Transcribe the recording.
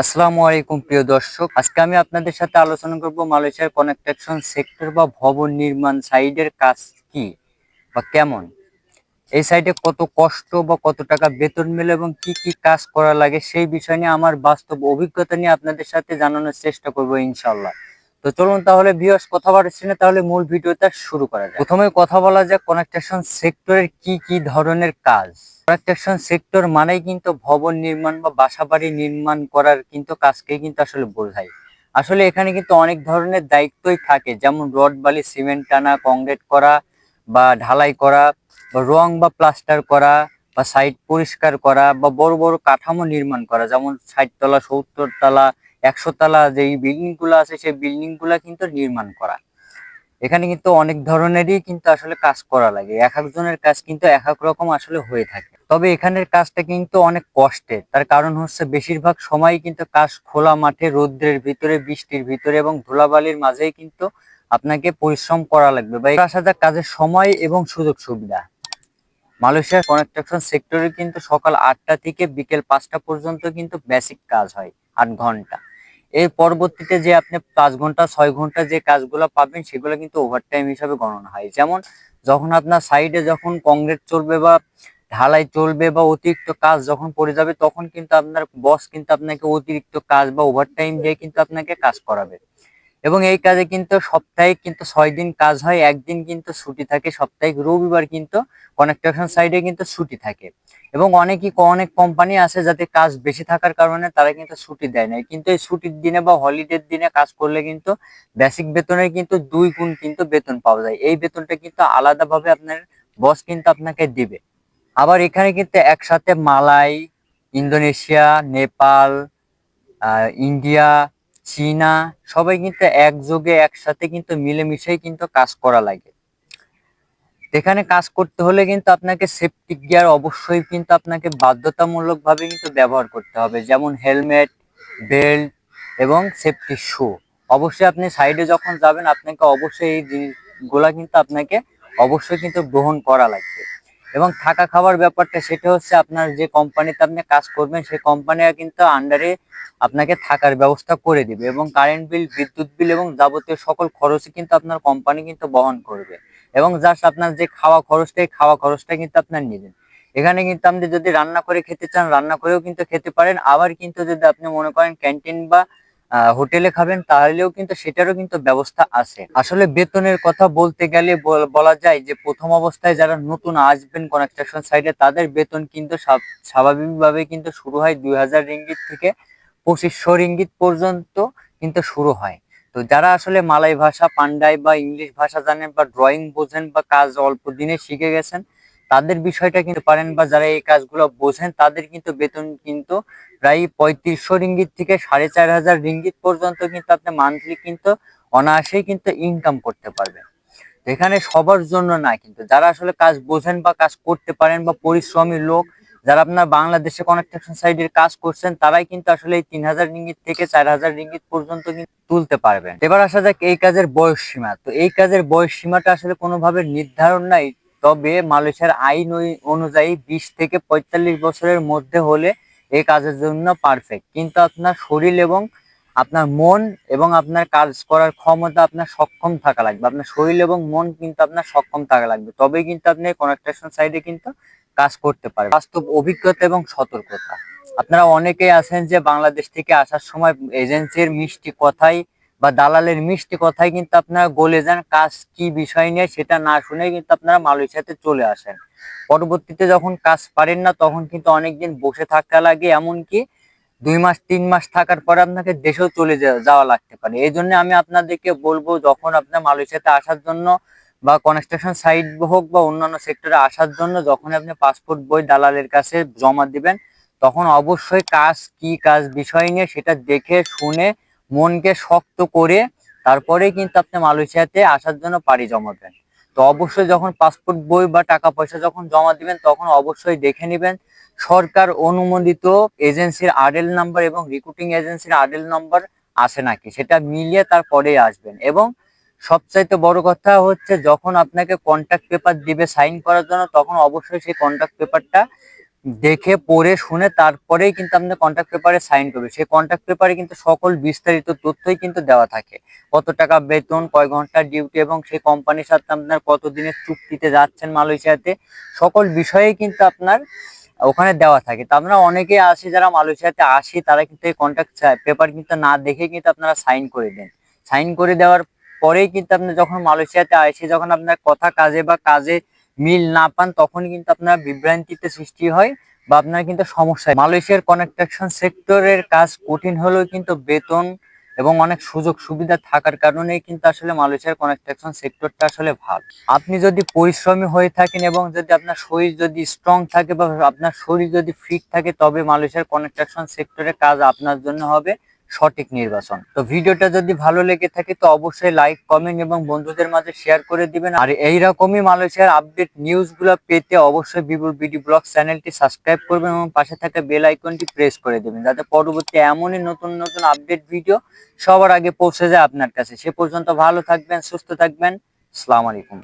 আসসালামু আলাইকুম, প্রিয় দর্শক। আজকে আমি আপনাদের সাথে আলোচনা করব মালয়েশিয়ার কনস্ট্রাকশন সেক্টর বা ভবন নির্মাণ সাইডের কাজ কি বা কেমন? এই সাইডে কত কষ্ট বা কত টাকা বেতন মেলে এবং কি কি কাজ করা লাগে সেই বিষয় নিয়ে আমার বাস্তব অভিজ্ঞতা নিয়ে আপনাদের সাথে জানানোর চেষ্টা করব ইনশাল্লাহ তো চলুন তাহলে ভিউয়ার্স কথা বাড়ছি না তাহলে মূল ভিডিওটা শুরু করা যায় প্রথমে কথা বলা যাক কনস্ট্রাকশন সেক্টরের কি কি ধরনের কাজ। কনস্ট্রাকশন সেক্টর মানেই কিন্তু ভবন নির্মাণ বা বাসাবাড়ি নির্মাণ করার কিন্তু কাজকেই কিন্তু আসলে বোঝায়। আসলে এখানে কিন্তু অনেক ধরনের দায়িত্বই থাকে, যেমন রড, বালি, সিমেন্ট টানা, কংক্রিট করা বা ঢালাই করা বা রং বা প্লাস্টার করা বা সাইট পরিষ্কার করা বা বড় বড় কাঠামো নির্মাণ করা, যেমন ষাট তলা সত্তর তলা একশো তালা যে বিল্ডিংগুলো আছে, সেই বিল্ডিংগুলা কিন্তু নির্মাণ করা। এখানে কিন্তু অনেক ধরনেরই কিন্তু আসলে কাজ করা লাগে। এক একজনের কাজ কিন্তু এক এক রকম আসলে হয়ে থাকে। তবে এখানের কাজটা কিন্তু অনেক কষ্টের। তার কারণ হচ্ছে বেশিরভাগ সময় কিন্তু কাজ খোলা মাঠে, রৌদ্রের ভিতরে, বৃষ্টির ভিতরে এবং ধুলাবালির মাঝেই কিন্তু আপনাকে পরিশ্রম করা লাগবে বা আসা যাক কাজের সময় এবং সুযোগ সুবিধা। মালয়েশিয়ার কনস্ট্রাকশন সেক্টরে কিন্তু সকাল আটটা থেকে বিকেল পাঁচটা পর্যন্ত কিন্তু বেসিক কাজ হয়, আট ঘণ্টা। এর পরবর্তীতে যে আপনি পাঁচ ঘণ্টা, ছয় ঘণ্টা যে কাজগুলো পাবেন, সেগুলো কিন্তু ওভারটাইম হিসাবে গণনা হয়। যেমন যখন আপনার সাইডে যখন কংক্রিট চলবে বা ঢালাই চলবে বা অতিরিক্ত কাজ যখন পড়ে যাবে, তখন কিন্তু আপনার বস কিন্তু আপনাকে অতিরিক্ত কাজ বা ওভারটাইম দিয়ে কিন্তু আপনাকে কাজ করাবে। এবং এই কাজে কিন্তু সপ্তাহে কিন্তু ছয় দিন কাজ হয়, একদিন কিন্তু ছুটি থাকে সপ্তাহে রবিবার কিন্তু কনস্ট্রাকশন সাইডে কিন্তু ছুটি থাকে। এবং অনেকই অনেক কোম্পানি আছে যাতে কাজ বেশি থাকার কারণে তারা কিন্তু ছুটি দেয় না। কিন্তু এই ছুটির দিনে বা হলিডের দিনে কাজ করলে কিন্তু বেসিক বেতনের কিন্তু দুই গুণ কিন্তু বেতন পাওয়া যায়। এই বেতনটা কিন্তু আলাদাভাবে আপনার বস কিন্তু আপনাকে দিবে। আবার এখানে কিন্তু একসাথে মালাই, ইন্দোনেশিয়া, নেপাল ইন্ডিয়া, চীনা সবাই কিন্তু একযোগে একসাথে কিন্তু মিলেমিশেই কিন্তু কাজ করা লাগে। এখানে কাজ করতে হলে কিন্তু আপনাকে সেফটি গিয়ার অবশ্যই কিন্তু আপনাকে বাধ্যতামূলক ভাবে কিন্তু ব্যবহার করতে হবে। যেমন হেলমেট বেল্ট এবং সেফটি শু অবশ্যই আপনি সাইডে যখন যাবেন, আপনাকে অবশ্যই এই জিনিসগুলা কিন্তু আপনাকে অবশ্যই কিন্তু গ্রহণ করা লাগবে। এবং থাকা খাওয়ার ব্যাপারটা, সেটা হচ্ছে আপনার যে কোম্পানিতে আপনি কাজ করবেন, সেই কোম্পানি কিন্তু আন্ডারে আপনাকে থাকার ব্যবস্থা করে দিবে এবং কারেন্ট বিল বিদ্যুৎ বিল এবং যাবতীয় সকল খরচই কিন্তু আপনার কোম্পানি কিন্তু বহন করবে। এবং জাস্ট আপনার যে খাওয়া খরচটা খাওয়া খরচটা কিন্তু আপনার নেবেন এখানে কিন্তু আপনি যদি রান্না করে খেতে চান, রান্না করেও কিন্তু খেতে পারেন। আবার কিন্তু যদি আপনি মনে করেন ক্যান্টিন বা হোটেলে খাবেন, তাহলেও কিন্তু সেটারও কিন্তু ব্যবস্থা আছে। আসলে বেতনের কথা বলতে গেলে বলা যায় যে, প্রথম অবস্থায় যারা নতুন আসবেন কনস্ট্রাকশন সাইডে তাদের বেতন কিন্তু স্বাভাবিকভাবে কিন্তু শুরু হয় দুই হাজার রিঙ্গিত থেকে পঁচিশশো রিঙ্গিত পর্যন্ত কিন্তু শুরু হয়। তো যারা আসলে মালাই ভাষা পান্ডাই বা ইংলিশ ভাষা জানেন বা ড্রয়িং বোঝেন বা কাজ অল্প দিনে শিখে গেছেন, তাদের বিষয়টা কিন্তু পারেন বা যারা এই কাজগুলো বোঝেন, তাদের কিন্তু বেতন কিন্তু প্রায় পঁয়ত্রিশশো রিঙ্গিত থেকে সাড়ে চার হাজার রিঙ্গিত পর্যন্ত কিন্তু আপনি মান্থলি কিন্তু অনায়াসেই কিন্তু ইনকাম করতে পারবেন। এখানে সবার জন্য না, কিন্তু যারা আসলে কাজ বোঝেন বা কাজ করতে পারেন বা পরিশ্রমী লোক যারা আপনার বাংলাদেশে কনস্ট্রাকশন সাইডের কাজ করছেন, তারাই কিন্তু আসলে এই তিন হাজার রিঙ্গিত থেকে চার হাজার রিঙ্গিত পর্যন্ত কিন্তু তুলতে পারবেন। এবার আসা যাক এই কাজের বয়স সীমা তো এই কাজের বয়স সীমাটা আসলে কোনোভাবে নির্ধারণ নাই, তবে মালয়েশিয়ার আইন অনুযায়ী বিশ থেকে পঁয়তাল্লিশ বছরের মধ্যে হলে এই কাজের জন্য পারফেক্ট কিন্তু আপনার শরীর এবং আপনার মন এবং আপনার কাজ করার ক্ষমতা আপনার সক্ষম থাকা লাগবে। আপনার শরীর এবং মন কিন্তু আপনার সক্ষম থাকা লাগবে। তবেই কিন্তু আপনি কনস্ট্রাকশন সাইডে কিন্তু কাজ করতে পারে। বাস্তব অভিজ্ঞতা এবং সতর্কতা। আপনারা অনেকেই আছেন যে বাংলাদেশ থেকে আসার সময় এজেন্সির মিষ্টি কথাই বা দালালের মিষ্টি কথাই কিন্তু আপনারা গলে যান, কাজ কি বিষয় নিয়ে সেটা না শুনে কিন্তু আপনারা মালয়েশিয়াতে চলে আসেন। পরবর্তীতে যখন কাজ পারেন না, তখন কিন্তু অনেকদিন বসে থাকা লাগে, এমনকি দুই মাস, তিন মাস থাকার পরে আপনাকে দেশেও চলে যাওয়া লাগতে পারে। এই জন্য আমি আপনাদেরকে বলব, যখন আপনার মালয়েশিয়াতে আসার জন্য বা কনস্ট্রাকশন সাইট হোক বা অন্যান্য সেক্টরে আসার জন্য যখন আপনি পাসপোর্ট বই দালালের কাছে জমা দিবেন, তখন অবশ্যই কাজ, কি কাজ বিষয় নিয়ে সেটা দেখে, শুনে, মনকে শক্ত করে তারপরে কিন্তু আপনি মালয়েশিয়াতে আসার জন্য পাড়ি জমাবেন। তো অবশ্যই যখন পাসপোর্ট বই বা টাকা পয়সা যখন জমা দিবেন, তখন অবশ্যই দেখে নেবেন সরকার অনুমোদিত এজেন্সির আডেল নাম্বার এবং রিক্রুটিং এজেন্সির আডেল নাম্বার আছে নাকি, সেটা মিলিয়ে তারপরে আসবেন। এবং সবচাইতে বড় কথা হচ্ছে যখন আপনাকে কন্ট্যাক্ট পেপার দিবে সাইন করার জন্য, তখন অবশ্যই সেই কন্ট্যাক্ট পেপারটা দেখে, পড়ে, শুনে তারপরেই কিন্তু আপনার কন্ট্রাক্ট পেপারে সাইন করবে। সেই কন্ট্রাক্ট পেপারে কিন্তু সকল বিস্তারিত তথ্যই কিন্তু দেওয়া থাকে। কত টাকা বেতন, কয় ঘণ্টা ডিউটি এবং সেই কোম্পানির সাথে আপনার কত দিনের চুক্তিতে যাচ্ছেন মালয়েশিয়াতে, সকল বিষয়েই কিন্তু আপনার ওখানে দেওয়া থাকে। তো আপনারা অনেকেই আসি, যারা মালয়েশিয়াতে আসি, তারা কিন্তু এই কন্ট্রাক্ট পেপার কিন্তু না দেখে কিন্তু আপনারা সাইন করে দেন। সাইন করে দেওয়ার পরেই কিন্তু আপনি যখন মালয়েশিয়াতে আসি যখন আপনার কথা কাজে বা কাজে মিল না পান, তখন কিন্তু আপনার বিভ্রান্তিতে সৃষ্টি হয় বা আপনার কিন্তু সমস্যা। মালয়েশিয়ার কনস্ট্রাকশন সেক্টরের কাজ কঠিন হলেও কিন্তু বেতন এবং অনেক সুযোগ সুবিধা থাকার কারণেই কিন্তু আসলে মালয়েশিয়ার কনস্ট্রাকশন সেক্টরটা আসলে ভালো আপনি যদি পরিশ্রমী হয়ে থাকেন এবং যদি আপনার শরীর যদি স্ট্রং থাকে বা আপনার শরীর যদি ফিট থাকে, তবে মালয়েশিয়ার কনস্ট্রাকশন সেক্টরের কাজ আপনার জন্য হবে সঠিক নির্বাচন। তো ভিডিওটা যদি ভালো লেগে থাকে, তো অবশ্যই লাইক কমেন্ট এবং বন্ধুদের মাঝে শেয়ার করে দিবেন। আর এইরকমই মালয়েশিয়ার আপডেট নিউজগুলো পেতে অবশ্যই বিপুল বিডি ব্লগ চ্যানেলটি সাবস্ক্রাইব করবেন এবং পাশে থাকা বেল আইকনটি প্রেস করে দেবেন, যাতে পরবর্তী এমনই নতুন নতুন আপডেট ভিডিও সবার আগে পৌঁছে যায় আপনার কাছে। সে পর্যন্ত ভালো থাকবেন, সুস্থ থাকবেন। আসসালামু আলাইকুম।